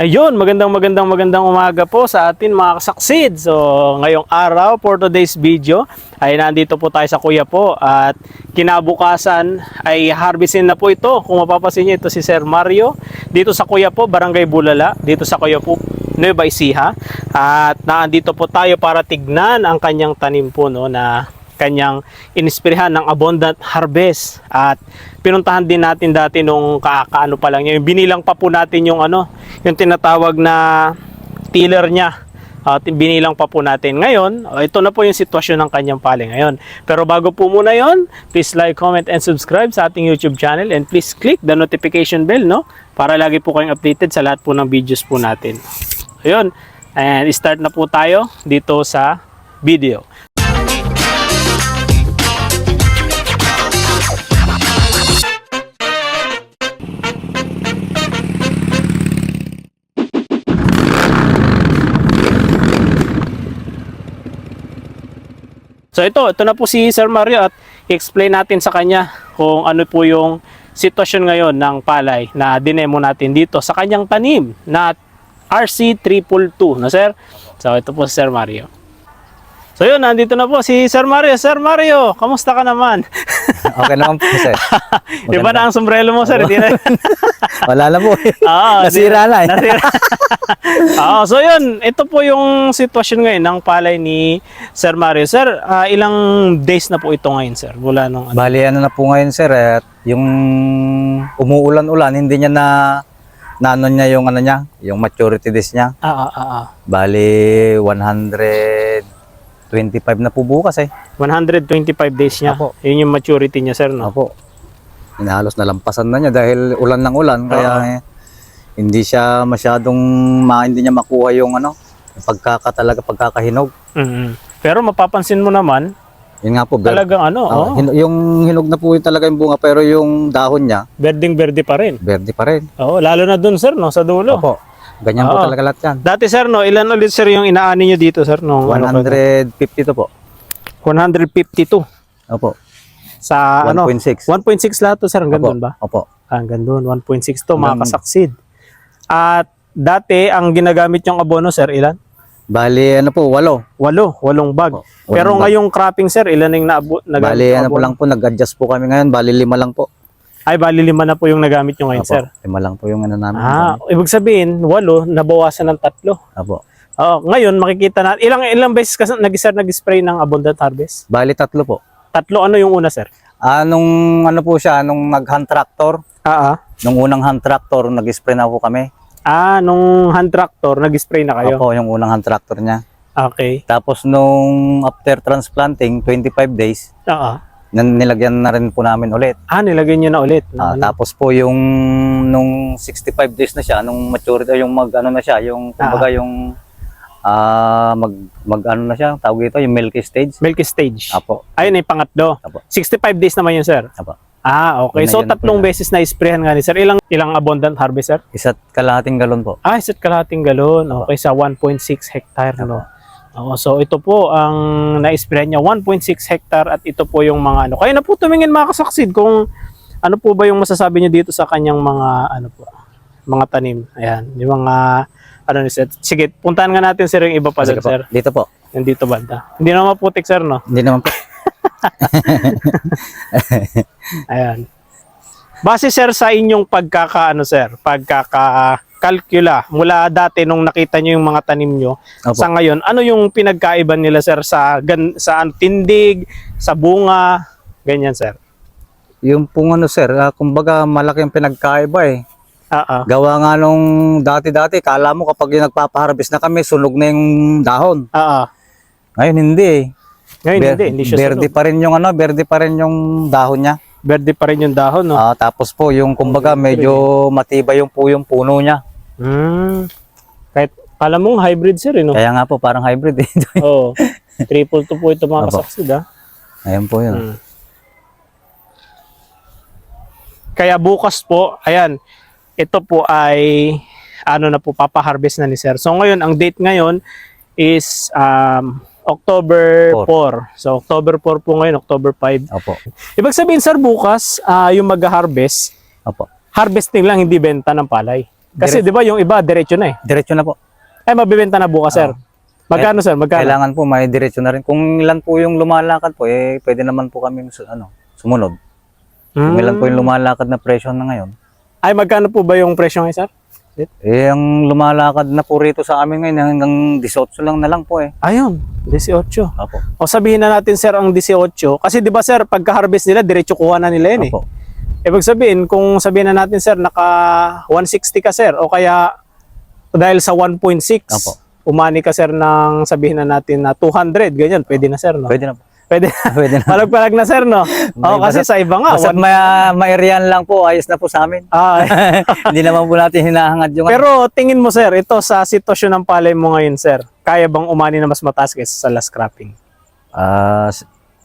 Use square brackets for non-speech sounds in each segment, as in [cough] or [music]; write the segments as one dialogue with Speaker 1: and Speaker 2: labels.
Speaker 1: Ayun, magandang magandang magandang umaga po sa atin mga kasaksid. So, ngayong araw for today's video ay nandito po tayo sa Kuya po at kinabukasan ay harvestin na po ito. Kung mapapansin niyo ito si Sir Mario dito sa Kuya po, Barangay Bulala, dito sa Kuya po Nueva Ecija. At naandito po tayo para tignan ang kanyang tanim po no na kanyang inispirihan ng abundant harvest. At pinuntahan din natin dati nung kaano pa lang niya binilang pa po natin yung ano yung tinatawag na tiller niya. At binilang pa po natin. Ngayon oh, ito na po yung sitwasyon ng kanyang pale ngayon. Pero bago po muna yon please like comment and subscribe sa ating youtube channel. And please click the notification bell no? Para lagi po kayong updated sa lahat po ng videos po natin. Ayun and start na po tayo dito sa video So ito, ito na po si Sir Mario at i-explain natin sa kanya kung ano po yung sitwasyon ngayon ng palay na dinemo natin dito sa kanyang tanim na RC222, na sir? So ito po si Sir Mario. So yun, nandito na po si Sir Mario. Sir Mario, kamusta ka naman?
Speaker 2: okay naman po, sir. Maganda. [laughs]
Speaker 1: Iba na ang sombrero mo, sir. Hindi na. [laughs]
Speaker 2: Wala na po. [laughs]
Speaker 1: Ah, Oo,
Speaker 2: nasira na eh.
Speaker 1: Nasira. Oo, ah, so yun, ito po yung sitwasyon ngayon ng palay ni Sir Mario. Sir, uh, ilang days na po ito ngayon, sir? Mula nung ano?
Speaker 2: Bali, ano na po ngayon, sir, eh, at yung umuulan-ulan, hindi niya na nanon niya yung ano niya, yung maturity days niya.
Speaker 1: Ah, ah, ah.
Speaker 2: Bali, 100 25 na po bukas eh.
Speaker 1: 125 days niya.
Speaker 2: Apo.
Speaker 1: Yun yung maturity niya, sir, no?
Speaker 2: Apo. Inahalos nalampasan na niya dahil ulan ng ulan.
Speaker 1: Oo.
Speaker 2: Kaya eh, hindi siya masyadong, ma, hindi niya makuha yung ano, pagkaka talaga, pagkakahinog.
Speaker 1: mm Pero mapapansin mo naman,
Speaker 2: Yun nga po. ber-
Speaker 1: talagang ano,
Speaker 2: ah,
Speaker 1: oh, oh,
Speaker 2: hin- yung hinog na po yung talaga yung bunga pero yung dahon niya,
Speaker 1: berding-berde pa rin.
Speaker 2: verde pa rin.
Speaker 1: Oo, lalo na dun, sir, no, sa dulo.
Speaker 2: Opo. Ganyan po
Speaker 1: Oo.
Speaker 2: talaga lahat yan.
Speaker 1: Dati, sir, no? Ilan ulit, sir, yung inaani nyo dito, sir? No?
Speaker 2: 150 to po.
Speaker 1: 152.
Speaker 2: Opo.
Speaker 1: Sa, ano?
Speaker 2: 1.6.
Speaker 1: 1.6 lahat to, sir. Hanggang
Speaker 2: Opo.
Speaker 1: doon ba?
Speaker 2: Opo.
Speaker 1: Hanggang doon, 1.6 to,
Speaker 2: Hanggang-.
Speaker 1: At dati, ang ginagamit yung abono, sir, ilan?
Speaker 2: Bali, ano po, walo.
Speaker 1: Walo, walong bag.
Speaker 2: Opo, walong
Speaker 1: Pero
Speaker 2: bag.
Speaker 1: ngayong cropping, sir, ilan yung naabo, nagamit
Speaker 2: Bali,
Speaker 1: yung
Speaker 2: ano po
Speaker 1: abono?
Speaker 2: lang po, nag-adjust po kami ngayon. Bali, lima lang po.
Speaker 1: Ay, bali lima na po yung nagamit nyo ngayon,
Speaker 2: Opo.
Speaker 1: sir.
Speaker 2: Lima lang po yung ano namin.
Speaker 1: Ah, ibig sabihin, walo, nabawasan ng tatlo.
Speaker 2: Opo.
Speaker 1: Oo, ngayon, makikita na, ilang ilang beses ka nag-sir nag-spray ng abundant harvest?
Speaker 2: Bali, tatlo po.
Speaker 1: Tatlo, ano yung una, sir?
Speaker 2: Anong, ano po siya, nung nag-hand tractor,
Speaker 1: Ah, ah.
Speaker 2: nung unang hand tractor, nag-spray na po kami.
Speaker 1: Ah, nung hand tractor, nag-spray na kayo.
Speaker 2: Opo, yung unang hand tractor niya.
Speaker 1: Okay.
Speaker 2: Tapos nung after transplanting, 25 days,
Speaker 1: Oo.
Speaker 2: Nilagyan na rin po namin ulit.
Speaker 1: Ah, nilagay nyo na ulit.
Speaker 2: Ah,
Speaker 1: Ano?
Speaker 2: tapos po yung nung 65 days na siya, nung maturity, yung mag ano na siya, yung kumbaga yung ah mag mag ano na siya, tawag ito, yung milky stage.
Speaker 1: Milky stage.
Speaker 2: Apo.
Speaker 1: Ayun yung pangatlo.
Speaker 2: Apo.
Speaker 1: 65 days naman yun, sir.
Speaker 2: Apo.
Speaker 1: Ah, okay.
Speaker 2: Yun
Speaker 1: So,
Speaker 2: yun
Speaker 1: tatlong beses na sprayan nga ni sir. Ilang ilang abundant harvest, sir?
Speaker 2: Isa't kalahating galon po.
Speaker 1: Ah, isa't kalahating galon. Okay, sa 1.6 hectare, no? Oo, so ito po ang na-sprayan niya, 1.6 hectare at ito po yung mga ano. Kaya na po tumingin mga kasaksid kung ano po ba yung masasabi niyo dito sa kanyang mga ano po, mga tanim. Ayan, yung mga ano ni sir. Sige, puntahan nga natin sir yung iba pa doon, sir.
Speaker 2: Dito po.
Speaker 1: Yung dito banda. Hindi na maputik sir, no?
Speaker 2: Hindi naman po. [laughs]
Speaker 1: Ayan. Base sir sa inyong pagkaka ano sir, pagkaka kalkula mula dati nung nakita niyo yung mga tanim niyo
Speaker 2: Opo.
Speaker 1: sa ngayon, ano yung pinagkaiba nila sir sa gan, sa ano, tindig, sa bunga, ganyan sir.
Speaker 2: Yung pong ano sir, ah, kumbaga malaking pinagkaiba eh.
Speaker 1: Ah.
Speaker 2: Gawa nga nung dati-dati, kala mo kapag yung nagpapaharvest na kami, sunog na yung dahon.
Speaker 1: Ah, ah.
Speaker 2: Ngayon hindi eh.
Speaker 1: Ngayon
Speaker 2: Ber-
Speaker 1: hindi, hindi siya
Speaker 2: Berde
Speaker 1: sunog.
Speaker 2: pa rin yung ano, berde pa rin yung dahon niya.
Speaker 1: Berde pa rin yung dahon, no?
Speaker 2: Ah, tapos po yung kumbaga medyo matibay yung po yung puno niya.
Speaker 1: Hmm. Kahit kala mong hybrid sir, eh, no?
Speaker 2: Kaya nga po parang hybrid eh. [laughs]
Speaker 1: Oo. Triple to po ito mga
Speaker 2: Opo.
Speaker 1: kasaksid, ah.
Speaker 2: Ayan po yun.
Speaker 1: Hmm. Kaya bukas po, ayan, ito po ay ano na po papaharvest na ni Sir. So ngayon, ang date ngayon is um, October 4.
Speaker 2: Four.
Speaker 1: So October 4 po ngayon, October 5.
Speaker 2: Opo.
Speaker 1: Ibig sabihin Sir, bukas ah, yung mag-harvest,
Speaker 2: Opo.
Speaker 1: harvesting lang, hindi benta ng palay. Kasi di ba yung iba, diretso na eh.
Speaker 2: Diretso na po.
Speaker 1: Ay, mabibenta na bukas, sir. Magkano, sir? Magkano?
Speaker 2: Kailangan po may diretso na rin. Kung ilan po yung lumalakad po, eh pwede naman po kami su- ano, sumunod. Kung
Speaker 1: Hmm.
Speaker 2: ilan po yung lumalakad na presyo na ngayon.
Speaker 1: Ay, magkano po ba yung presyo ngayon, sir?
Speaker 2: Eh, ang lumalakad na po rito sa amin ngayon hanggang 18 lang na lang po eh.
Speaker 1: Ayun, 18.
Speaker 2: Opo.
Speaker 1: O sabihin na natin, sir, ang 18. Kasi di ba, sir, pagka-harvest nila, diretso kuha na nila yun eh.
Speaker 2: Opo.
Speaker 1: Ibig sabihin, kung sabihin na natin, sir, naka 160 ka, sir, o kaya dahil sa 1.6,
Speaker 2: Opo.
Speaker 1: umani ka, sir, ng sabihin na natin na 200, ganyan, pwede na, sir, no?
Speaker 2: Pwede na po.
Speaker 1: Pwede. [laughs]
Speaker 2: Pwede na.
Speaker 1: Palag-palag na, sir, no? O, kasi sa iba nga,
Speaker 2: Basta
Speaker 1: one-
Speaker 2: ma mairian lang po, ayos na po sa amin.
Speaker 1: Ah, [laughs]
Speaker 2: Hindi naman po natin hinahangad yung
Speaker 1: pero tingin mo, sir, ito sa sitwasyon ng palay mo ngayon, sir, kaya bang umani na mas mataas kaysa sa last cropping?
Speaker 2: Ah, s-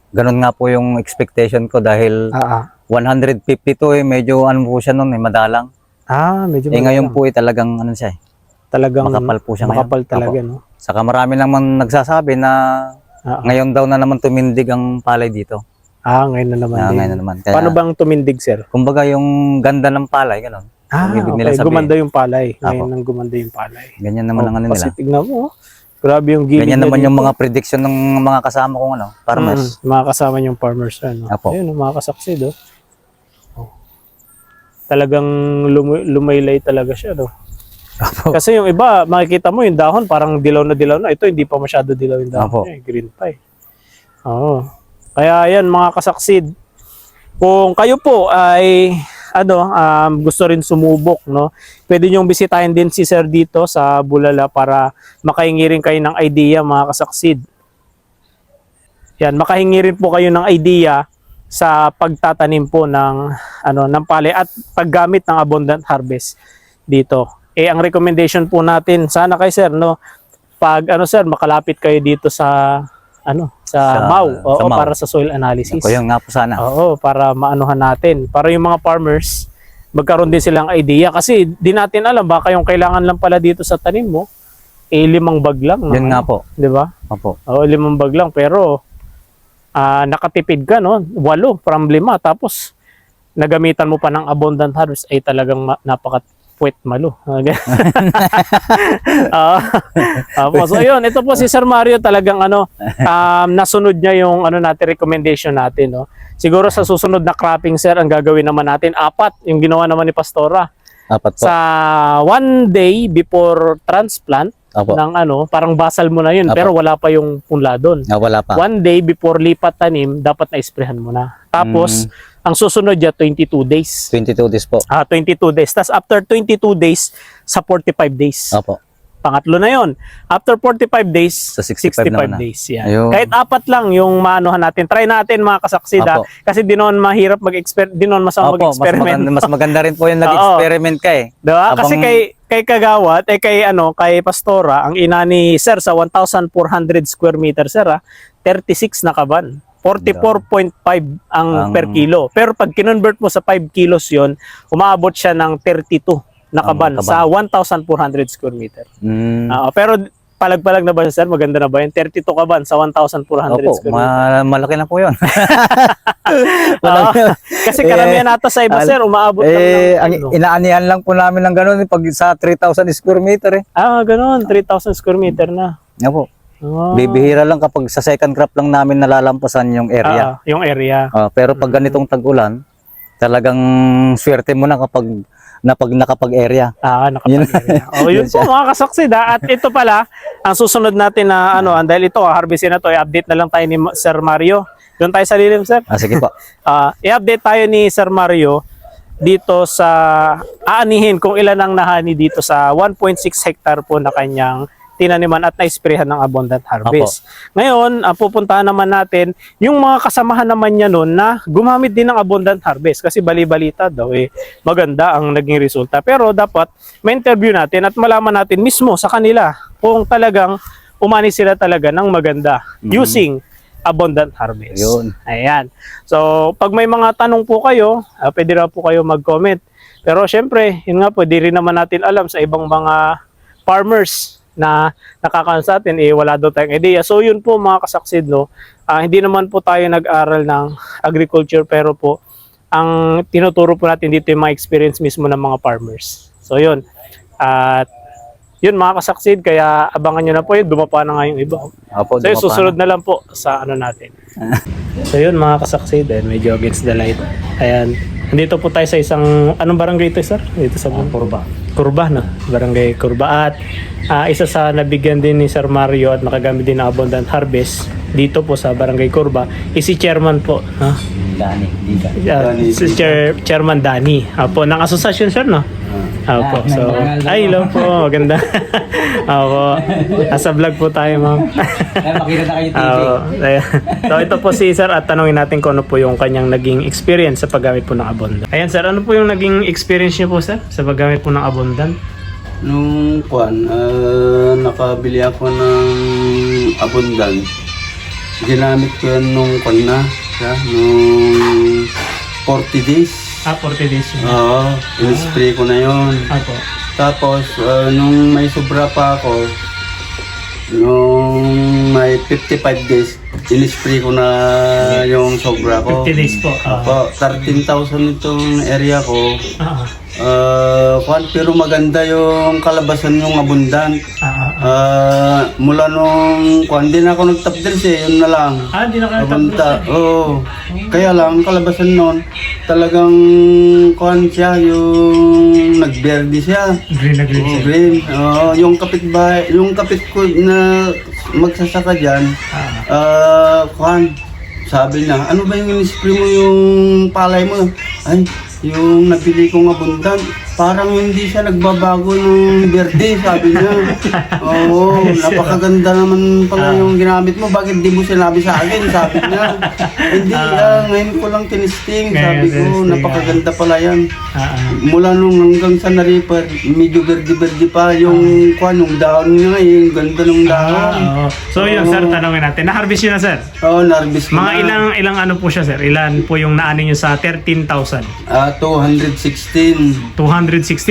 Speaker 2: ganun nga po yung expectation ko dahil
Speaker 1: Ah, ah.
Speaker 2: 152 eh, medyo ano po siya noon eh, madalang.
Speaker 1: Ah, medyo
Speaker 2: Eh ngayon po eh talagang ano siya eh,
Speaker 1: talagang
Speaker 2: makapal po siya ngayon.
Speaker 1: makapal talaga,
Speaker 2: Opo.
Speaker 1: no?
Speaker 2: Saka marami naman nagsasabi na
Speaker 1: Ah, ah.
Speaker 2: ngayon daw na naman tumindig ang palay dito.
Speaker 1: Ah, ngayon na naman
Speaker 2: Ah,
Speaker 1: din.
Speaker 2: ngayon na naman. Kaya,
Speaker 1: Paano bang tumindig, sir?
Speaker 2: kumbaga yung ganda ng palay, ganun.
Speaker 1: Ah,
Speaker 2: Ang ibig nila
Speaker 1: okay.
Speaker 2: sabihin.
Speaker 1: Gumanda yung palay. Ngayon
Speaker 2: Apo.
Speaker 1: nang gumanda yung palay.
Speaker 2: Ganyan naman ang ano
Speaker 1: Kasi
Speaker 2: nila.
Speaker 1: tignan mo, oh. grabe yung gilid
Speaker 2: Ganyan
Speaker 1: na
Speaker 2: naman
Speaker 1: dito.
Speaker 2: yung mga prediction ng mga kasama kong ano, farmers.
Speaker 1: Mm, mga kasama yung farmers. Ano.
Speaker 2: Apo.
Speaker 1: Ayun, oh, mga kasaksid. Oh. Oh. Talagang lum- lumaylay talaga siya. No?
Speaker 2: Apo.
Speaker 1: Kasi yung iba, makikita mo yung dahon, parang dilaw na dilaw na. Ito, hindi pa masyado dilaw yung dahon.
Speaker 2: Apo.
Speaker 1: niya, eh, green pa eh. Oo. Kaya yan, mga kasaksid. Kung kayo po ay ano, um, gusto rin sumubok, no? Pwede niyong bisitahin din si Sir dito sa Bulala para makahingi rin kayo ng idea, mga kasaksid. Yan, makahingi rin po kayo ng idea sa pagtatanim po ng ano ng palay at paggamit ng abundant harvest dito. Eh ang recommendation po natin sana kay sir no pag ano sir makalapit kayo dito sa ano sa,
Speaker 2: Sa-
Speaker 1: MAU oo,
Speaker 2: sa MAU.
Speaker 1: para sa soil analysis.
Speaker 2: Ako yun nga po sana.
Speaker 1: Oo, para maanuhan natin. Para yung mga farmers, magkaroon din silang idea. Kasi di natin alam, baka yung kailangan lang pala dito sa tanim mo, eh limang bag lang. no?
Speaker 2: Yun nga po.
Speaker 1: Di ba?
Speaker 2: Opo.
Speaker 1: Oo, limang bag lang. Pero, ah nakatipid ka, no? Walo from lima. Tapos, nagamitan mo pa ng abundant harvest, ay talagang napaka puwet malo. [laughs] Ah, Opo. so yun, ito po si Sir Mario talagang ano, um, nasunod niya yung ano natin recommendation natin, no. Siguro sa susunod na cropping sir, ang gagawin naman natin apat yung ginawa naman ni Pastora
Speaker 2: Apat po.
Speaker 1: sa one day before transplant
Speaker 2: Opo.
Speaker 1: ng ano, parang basal mo na yun
Speaker 2: Apo.
Speaker 1: pero wala pa yung punla doon.
Speaker 2: Ah, wala pa.
Speaker 1: One day before lipat tanim, dapat na-sprayhan mo na. Tapos,
Speaker 2: Mm.
Speaker 1: ang susunod niya 22 days.
Speaker 2: 22 days po.
Speaker 1: Ah, 22 days. Tapos after 22 days, sa 45 days.
Speaker 2: Opo.
Speaker 1: Pangatlo na yon. After 45 days,
Speaker 2: Sa 65 naman na.
Speaker 1: days. Yan.
Speaker 2: Ayun.
Speaker 1: Kahit apat lang yung maanuhan natin. Try natin mga kasaksida.
Speaker 2: Apo.
Speaker 1: Kasi di noon mahirap mag-experiment. Di noon masama
Speaker 2: Opo, mas
Speaker 1: mag-experiment.
Speaker 2: maganda, mas maganda rin po yung [laughs] nag-experiment ka eh.
Speaker 1: Diba? Kasi
Speaker 2: Habang-
Speaker 1: kay kay Kagawat, eh kay ano, kay Pastora, ang ina ni Sir sa 1,400 square meter Sir, ah, 36 na kaban. 44.5 ang
Speaker 2: Ang-
Speaker 1: per kilo. Pero pag kinonvert mo sa 5 kilos yon, umaabot siya ng 32 na kaban
Speaker 2: kaban.
Speaker 1: sa 1,400 square meter.
Speaker 2: Mm.
Speaker 1: Ah, pero palag-palag na ba Sir? Maganda na ba yun? 32 kaban sa 1,400
Speaker 2: Opo,
Speaker 1: square
Speaker 2: ma- malaki na po yun. [laughs]
Speaker 1: Oo. kasi karamihan nata sa iba,
Speaker 2: al-
Speaker 1: Sir, umaabot lang
Speaker 2: eh,
Speaker 1: ng
Speaker 2: ang
Speaker 1: ano.
Speaker 2: inaanihan lang po namin ng ganun eh, pag sa 3,000 square meter eh.
Speaker 1: Ah, ganun. 3,000 square meter na.
Speaker 2: Opo.
Speaker 1: Ah.
Speaker 2: Bibihira lang kapag sa second crop lang namin nalalampasan yung area.
Speaker 1: Ah, yung area.
Speaker 2: Ah, pero pag ganitong tag-ulan, talagang swerte mo na kapag napag nakapag-area.
Speaker 1: Ah, nakapag-area. [laughs] oh, yun
Speaker 2: Yun
Speaker 1: po mga kasaksid ha. At ito pala, ang susunod natin na ano, ah, dahil ito, ah, harvestin na to, i-update na lang tayo ni Sir Mario. Doon tayo sa lilim, Sir.
Speaker 2: Ah, sige po. [laughs]
Speaker 1: Ah, i-update tayo ni Sir Mario dito sa aanihin kung ilan ang nahani dito sa 1.6 hectare po na kanyang tinaniman at na-sprayhan ng abundant harvest. Ngayon, ah, pupuntahan naman natin yung mga kasamahan naman niya noon na gumamit din ng abundant harvest kasi bali-balita daw eh maganda ang naging resulta. Pero dapat ma-interview natin at malaman natin mismo sa kanila kung talagang umani sila talaga ng maganda using abundant harvest.
Speaker 2: Yun.
Speaker 1: Ayan. So, pag may mga tanong po kayo, ah, pwede raw po kayo mag-comment. Pero syempre, yun nga po, di rin naman natin alam sa ibang mga farmers na nakakaano sa atin, eh wala daw tayong idea. So yun po mga kasaksid, no? Ah, hindi naman po tayo nag-aral ng agriculture, pero po, ang tinuturo po natin dito yung mga experience mismo ng mga farmers. So yun. At yun mga kasaksid, kaya abangan nyo na po yun. Dumapa na nga yung iba.
Speaker 2: Opo,
Speaker 1: So yun, susunod na lang po sa ano natin. [laughs] so yun mga kasaksid, and medyo against the light. Ayan. Nandito po tayo sa isang, anong barangay ito sir? Dito sa
Speaker 2: na. Purba.
Speaker 1: Kurba, no? Barangay Kurba. At ah, isa sa nabigyan din ni Sir Mario at nakagamit din ng Abundant Harvest dito po sa Barangay Kurba is si Chairman po. Ha?
Speaker 2: Dani, Diga.
Speaker 1: Ah, si Chair, Chairman Danny. Apo, ng asosasyon sir, no? Apo, so, ay, hello po, maganda. [laughs] Apo, nasa vlog po tayo, ma'am.
Speaker 2: Ay, makita na kayo
Speaker 1: ayan. so ito po si Sir at tanungin natin kung ano po yung kanyang naging experience sa paggamit po ng Abundant. Ayan Sir, ano po yung naging experience niyo po Sir sa paggamit po ng Abundant?
Speaker 3: Nung kwan, ah, nakabili ako ng abundant. Ginamit ko yan nung kwan na, siya, nung 40 days.
Speaker 1: Ah, 40 days yun.
Speaker 3: Oo, in-spray ko na yon.
Speaker 1: Apo.
Speaker 3: Tapos, ah, nung may sobra pa ako, nung may 55 days, in-spray ko na yung sobra ko.
Speaker 1: 50 days po. Ah.
Speaker 3: Apo, 13,000 itong area ko.
Speaker 1: Ah,
Speaker 3: Ah, kwan, pero maganda yung kalabasan yung abundant.
Speaker 1: ah, ah.
Speaker 3: Ah, mula nung kwan, din ako nag-top dance eh, yun na lang.
Speaker 1: Ah, di na kayo
Speaker 3: Abunta, oo. Kaya lang, kalabasan nun, talagang kwan siya, yung nagberde siya.
Speaker 1: Green na green
Speaker 3: Oo,
Speaker 1: sir.
Speaker 3: green. Oo, yung kapit bahay, yung kapit ko na magsasaka dyan,
Speaker 1: Ah,
Speaker 3: ah, kwan, sabi niya, ano ba yung in-spray mo yung palay mo? Ay, yung nabili kong abundant, parang hindi siya nagbabago ng berde, sabi niya. [laughs] Oo, napakaganda naman pala yung ginamit mo. Bakit di mo sinabi sa akin? Sabi niya. [laughs] Hindi, ah, ngayon ko lang tinisting.
Speaker 1: Ngayon
Speaker 3: Sabi ko,
Speaker 1: tinisting,
Speaker 3: napakaganda pala yan.
Speaker 1: ah, ah.
Speaker 3: Mula nung hanggang sa nariper, medyo berde-berde pa yung kwan, yung dahon niya, yung ganda ng
Speaker 1: Ah,
Speaker 3: dahon.
Speaker 1: oo. So yun sir, tanongin natin. Na-harvest yun na sir?
Speaker 3: Oo, narbis ko
Speaker 1: Mga
Speaker 3: na.
Speaker 1: ilang ilang ano po siya sir? Ilan po yung naani nyo sa 13,000?
Speaker 3: Ah, 216.
Speaker 1: 216.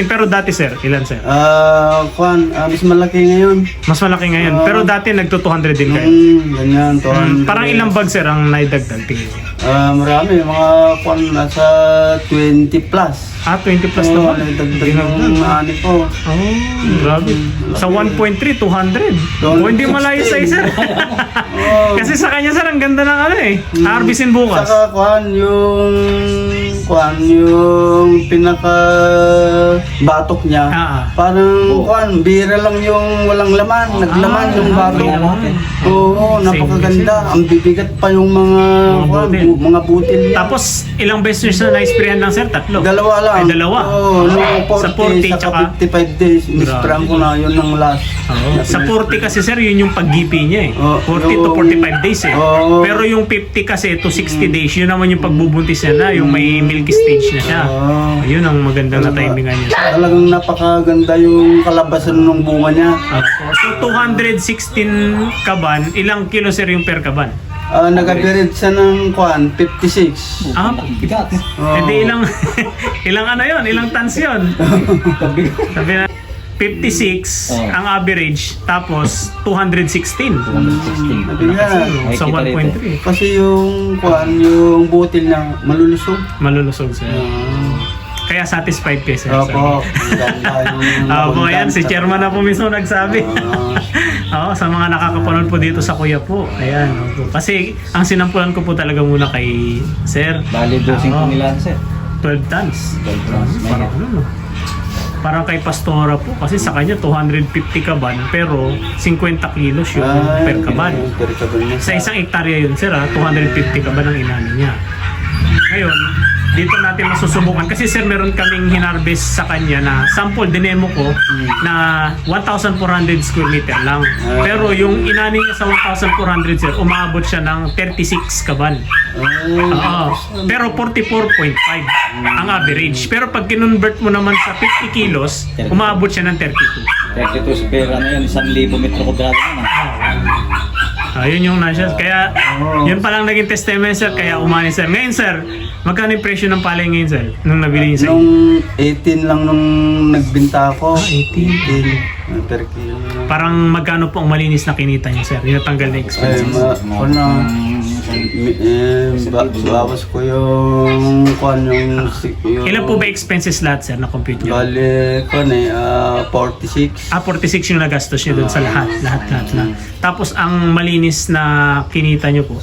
Speaker 1: Pero dati sir, ilan sir?
Speaker 3: Ah, kwan, ah, mas malaki ngayon.
Speaker 1: Mas malaki ngayon. Pero dati nagto 200 din kayo.
Speaker 3: Hmm, ganyan, 200.
Speaker 1: Hmm, parang ilang bag sir ang naidagdag tingin niyo?
Speaker 3: Ah, marami, mga kwan, nasa 20 plus.
Speaker 1: Ah, 20 plus
Speaker 3: Oo,
Speaker 1: naman.
Speaker 3: nagdagdag ng ani ko.
Speaker 1: Oh, grabe. Sa 1.3, 200. Oh, hindi malayo sa isa. [laughs] [laughs] Kasi sa kanya sir, ang ganda ng ano eh. Harvestin bukas.
Speaker 3: Saka kwan, yung kwan, yung pinaka batok niya.
Speaker 1: Ah, ah.
Speaker 3: Parang kwan, bira lang yung walang laman, naglaman
Speaker 1: Ah,
Speaker 3: yung batok. Oo, napakaganda. Ang bibigat pa yung mga
Speaker 1: Mga
Speaker 3: kwan,
Speaker 1: butil.
Speaker 3: bu- mga butil niya.
Speaker 1: Tapos, ilang beses na na-sprayan lang sir? Tatlo.
Speaker 3: Dalawa lang.
Speaker 1: Ay, dalawa.
Speaker 3: Oo, nung 40,
Speaker 1: Sa 40
Speaker 3: saka
Speaker 1: tsaka-
Speaker 3: 55 days. Mispram ko na yun ng last.
Speaker 1: Oo. Sa 40 kasi sir, yun yung paggipi niya eh.
Speaker 3: Oo.
Speaker 1: 40 to
Speaker 3: Yung-
Speaker 1: 45 days eh.
Speaker 3: Oo.
Speaker 1: Pero yung 50 kasi to 60 days, yun naman yung pagbubuntis niya na, yung may milky stage na siya.
Speaker 3: Oo.
Speaker 1: Yun ang magandang na timingan niya.
Speaker 3: Talagang napakaganda yung kalabasan ng bunga niya.
Speaker 1: So 216 kaban, ilang kilo sir yung per kaban?
Speaker 3: Ah, nag-average siya ng kwan, 56.
Speaker 1: Ah,
Speaker 2: Bigat.
Speaker 3: Oo.
Speaker 1: hindi ilang [laughs] ilang ano yon, ilang tons yon? [laughs] Sabi na 56
Speaker 2: Oo.
Speaker 1: ang average tapos 216.
Speaker 2: 216.
Speaker 3: Sabi nga,
Speaker 1: Sa
Speaker 2: Nakikita rito.
Speaker 1: 1.3.
Speaker 3: kasi yung kwan, yung butil na malulusog.
Speaker 1: Malulusog sir.
Speaker 3: Ah,
Speaker 1: Kaya satisfied kayo sir.
Speaker 3: Opo, ganda [laughs] yung
Speaker 1: Ah, po yan,
Speaker 3: abundant.
Speaker 1: si chairman na po mismo nagsabi.
Speaker 3: Ah, [laughs]
Speaker 1: Oo, sa mga nakakapanood po dito sa Kuya po. Ayan. opo. Kasi ang sinampulan ko po talaga muna kay Sir.
Speaker 2: Bali, dosing po nila, sir.
Speaker 1: 12 tons.
Speaker 2: 12 tons.
Speaker 1: Parang ano no? Parang kay Pastora po kasi sa kanya 250 kaban pero 50 kilos yung
Speaker 3: ay,
Speaker 1: per kaban. Sa isang hektarya yun sir ha, 250 kaban ang inani niya. Ngayon, dito natin masusubukan kasi sir meron kaming hinarvest sa kanya na sample dinemo ko na 1,400 square meter lang. Pero yung inani niya sa 1,400 sir, umaabot siya ng 36 kaban.
Speaker 3: Ah,
Speaker 1: Oo. Pero 44.5 ang average. Pero pag kinonvert mo naman sa 50 kilos, umaabot siya ng 32.
Speaker 2: 32 spare, ano yan, 1,000 metro kwadrado naman.
Speaker 1: Ayun yung nasa. Kaya, yun pa lang naging testament sir. Kaya umani sir. Ngayon sir, magkano yung presyo ng palay ngayon sir? Nung nabili niyo inyo?
Speaker 3: Nung 18 lang nung nagbinta ako.
Speaker 1: Ah, 18.
Speaker 3: 18. per kilo.
Speaker 1: Parang magkano po ang malinis na kinita niyo, sir? Yung natanggal na
Speaker 3: Ay,
Speaker 1: expenses.
Speaker 3: ma, ano, mi- eh, ba, bawas ko yung, kwan, yung, si- yung,
Speaker 1: Ilan po ba expenses lahat, sir, na compute niyo?
Speaker 3: Bale, kwan eh, ah, 46.
Speaker 1: Ah, 46 yung nagastos niyo dun sa lahat. Lahat, lahat na. Tapos, ang malinis na kinita niyo po?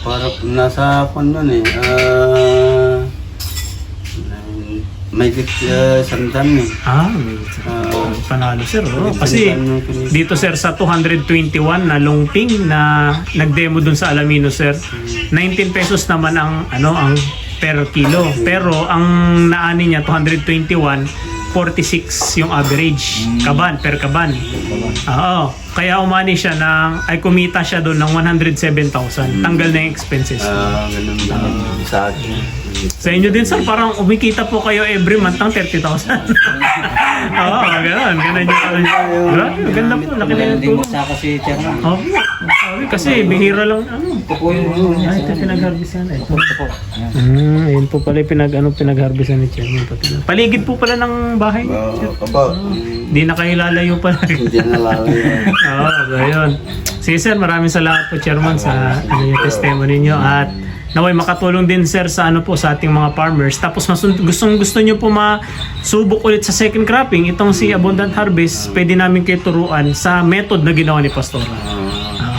Speaker 3: Para nasa kwan nun eh, ah, may git uh, sandan eh.
Speaker 1: Ah, may
Speaker 3: Ah,
Speaker 1: panalo, sir. Oh. Kasi, dito, sir, sa 221 na longping na nag-demo dun sa Alamino, sir, 19 pesos naman ang, ano, ang per kilo. Pero, ang naani niya, 221, 46 yung average. Kaban, per kaban. Oo. Kaya umani siya ng, ay kumita siya doon ng 107,000. Tanggal na yung expenses.
Speaker 3: Ah, ganun lang sa akin.
Speaker 1: Sa inyo din, sir, parang umikita po kayo every month ng 30,000. [laughs] Oo, ganun. Ganun yung. Grabe, Maganda po. Laki na yung tulong.
Speaker 2: Sa kasi chairman.
Speaker 1: Oo. Kasi, bihira lang. Ano? Ay, ito pinag-harvestan. Ito. Mm, ayun po pala yung pinag, ano, pinag-harvestan ni Chairman. Pati na. Paligid po pala ng bahay.
Speaker 3: Oo, opo.
Speaker 1: Hindi na kayo lalayo pala. [laughs]
Speaker 3: Hindi na lalayo.
Speaker 1: Oo, so yun. Sige sir, maraming salamat po Chairman sa ano, yung testimony niyo at naway makatulong din sir sa ano po sa ating mga farmers. Tapos mas gustong gusto niyo po masubok ulit sa second cropping, itong si Abundant Harvest, pwede namin kayo turuan sa method na ginawa ni Pastora.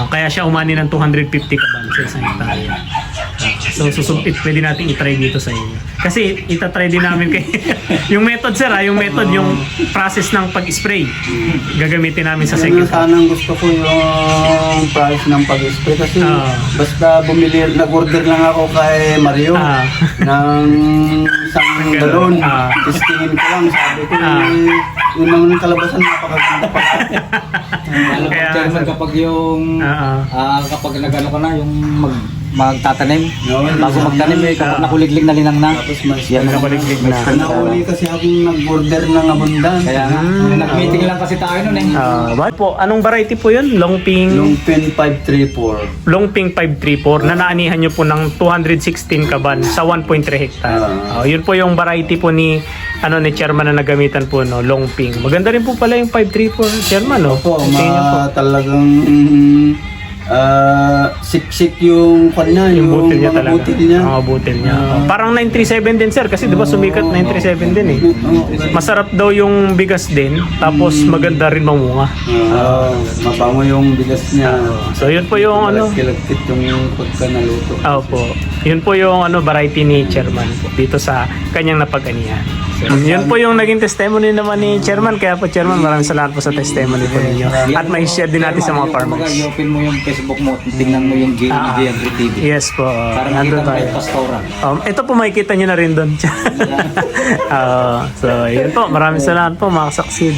Speaker 1: Ah, kaya siya umani ng 250 kaban sa isang hektarya. Ah, so, susubit, pwede natin itry dito sa inyo. Kasi itatry din namin kay [laughs] yung method sir, ah, yung method, yung process ng pag-spray. Gagamitin namin sa second
Speaker 3: na sanang gusto ko yung price ng pag-spray kasi
Speaker 1: Ah.
Speaker 3: basta bumili, nag-order lang ako kay Mario
Speaker 1: Ah.
Speaker 3: ng isang [laughs] galon.
Speaker 1: Ah.
Speaker 3: Testingin ko lang, sabi ko,
Speaker 1: Ah.
Speaker 3: Yung kalabasan, napakaganda pala. [laughs]
Speaker 2: Alam mo,
Speaker 1: Kaya-
Speaker 2: chairman, kapag yung,
Speaker 1: Oo.
Speaker 2: ah, kapag nag-ano ka na, yung mag, magtatanim, bago magtanim, eh, kapag nakuliglig na linang na,
Speaker 3: Tapos mas
Speaker 2: yan ang
Speaker 1: Nakuliglig na.
Speaker 3: Nahuli kasi akong nag-order ng abundant.
Speaker 2: Kaya nga,
Speaker 1: Hmm.
Speaker 2: nag-meeting lang kasi tayo nun eh.
Speaker 1: Ah, bakit po? Anong variety po yun? Longping
Speaker 3: Yung pin 534.
Speaker 1: Longping 534 na naanihan nyo po ng 216 kaban sa 1.3 hectare.
Speaker 3: Ah.
Speaker 1: Oh, yun po yung variety po ni ano ni chairman na nagamitan po no, Longping. Maganda rin po pala yung 534 chairman no.
Speaker 3: Opo, ma talagang ah, siksik yung kanya,
Speaker 1: Yung
Speaker 3: yung,
Speaker 1: butil niya
Speaker 3: mga
Speaker 1: talaga.
Speaker 3: butil niya.
Speaker 1: Mga butil niya.
Speaker 3: Ah.
Speaker 1: Oh, parang 937 din sir kasi 'di ba sumikat 937 din eh.
Speaker 3: Oo,
Speaker 1: Masarap daw yung bigas din tapos maganda rin mamunga.
Speaker 3: Ah, mabango yung bigas niya.
Speaker 1: So yun po yung ano
Speaker 3: Kilagkit yung pagka naluto.
Speaker 1: Opo. Yun po yung ano variety ni Chairman dito sa kanyang napag-anihan. So, yun po yung naging testimony naman ni Chairman. Kaya po Chairman, maraming salamat po sa testimony po ninyo. At may share din natin sa mga farmers.
Speaker 2: i-open mo yung Facebook mo, tingnan mo yung G-
Speaker 1: Ah.
Speaker 2: GM3 TV.
Speaker 1: Yes po. Uh,
Speaker 2: Para makita
Speaker 1: tayo.
Speaker 2: yung pastora.
Speaker 1: Um, ito po makikita nyo na rin doon. [laughs] Ah, so, yun po. Maraming salamat po mga succeed.